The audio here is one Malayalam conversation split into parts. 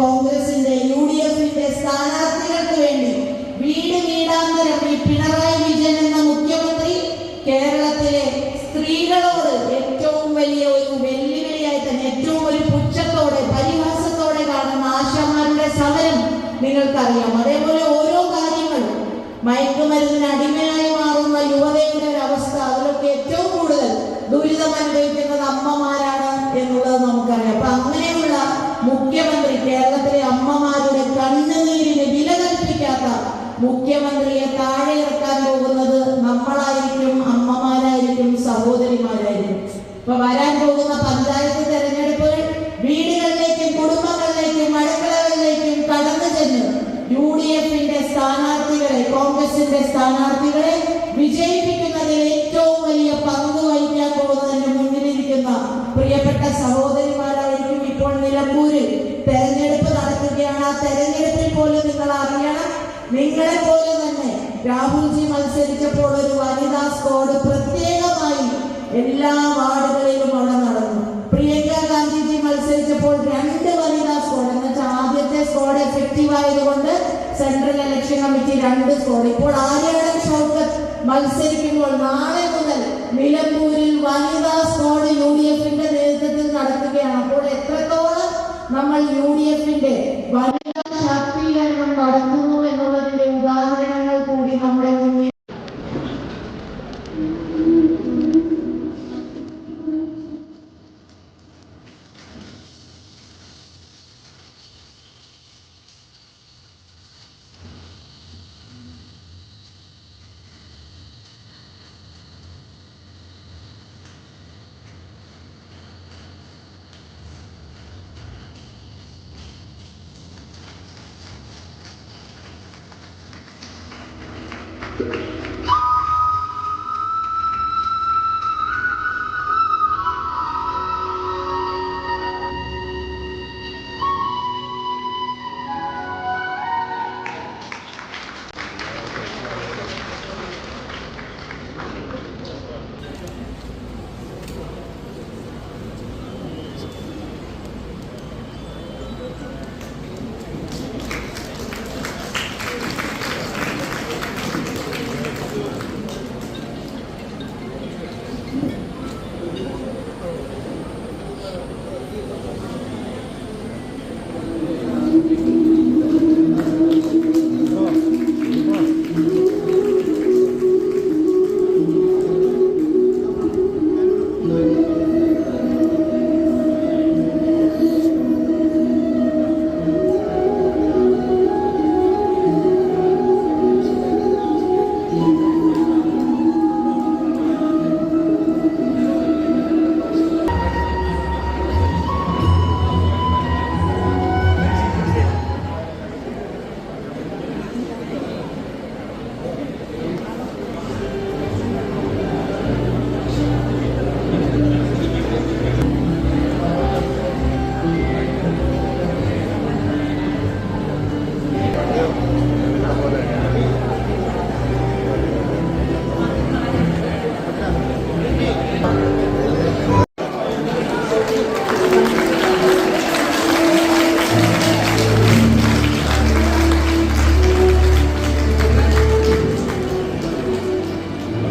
കോൺഗ്രസിന്റെ യു ഡി എഫിന്റെ സ്ഥാനാർത്ഥികൾക്ക് വേണ്ടി വീട് വീടാന്തരം ഈ പിണറായി വിജയൻ എന്ന മുഖ്യമന്ത്രി കേരളത്തിലെ സ്ത്രീകളോട് ഏറ്റവും വലിയ ഒരു വെല്ലുവിളിയായി തന്നെ ഏറ്റവും ഒരു പുച്ഛത്തോടെ പരിഹാസത്തോടെ കാണുന്ന ആശാമാരുടെ സമരം നിങ്ങൾക്കറിയാം. അതേപോലെ ഓരോ കാര്യങ്ങളും മയക്കുമരുന്നിന് അടിമയായി മാറുന്ന യുവതയുടെ ഒരു അവസ്ഥ അതിലൊക്കെ ഏറ്റവും കൂടുതൽ ദുരിതം അനുഭവിക്കുന്നത് അമ്മമാരാണ് എന്നുള്ളത് നമുക്കറിയാം. അപ്പൊ അങ്ങനെയുള്ള സ്ഥാനാർത്ഥികളെ വിജയിപ്പിക്കുന്നതിൽ ഏറ്റവും വലിയ പങ്ക് വഹിക്കാൻ പോകുന്നതിന് മുന്നിലിരിക്കുന്ന പ്രിയപ്പെട്ട സഹോദരിമാരായിരിക്കും ഇപ്പോൾ നിലമ്പൂരിൽ. തെരഞ്ഞെടുപ്പ് നടക്കുകയാണ്. ആ തെരഞ്ഞെടുപ്പിൽ പോലും നിങ്ങൾ അറിയണം. നിങ്ങളെ പോലെ തന്നെ രാഹുൽജി മത്സരിച്ചപ്പോൾ ഒരു വനിതാ സ്കോഡ് പ്രത്യേകമായി എല്ലാ വാർഡുകളിലും അവിടെ നടന്നു. പ്രിയങ്ക ഗാന്ധിജി മത്സരിച്ചപ്പോൾ രണ്ട് വനിതാ സ്കോഡ് എന്ന് വെച്ചാൽ ആദ്യത്തെ സ്കോഡ് എഫക്റ്റീവ് ആയതുകൊണ്ട് സെൻട്രൽ ഇലക്ഷൻ കമ്മിറ്റി രണ്ട് സ്കോർ ഇപ്പോൾ ആര്യാടൻ ഷൗക്കത്ത് മത്സരിക്കുമ്പോൾ നാളെ മുതൽ നിലമ്പൂരിൽ വനിതാ സ്കോഡ് യു ഡി എഫിന്റെ നേതൃത്വത്തിൽ നടക്കുകയാണ്. അപ്പോൾ എത്രത്തോളം നമ്മൾ യു ഡി എഫിന്റെ വനിതാ ശാക്തീകരണം നടത്തുന്നു എന്നുള്ളതിന്റെ ഉദാഹരണങ്ങൾ കൂടി നമ്മുടെ Gracias.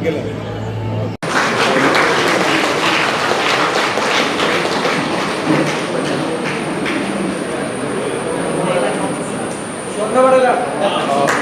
ಗೆಲ್ಲಬೇಕು No, no, no.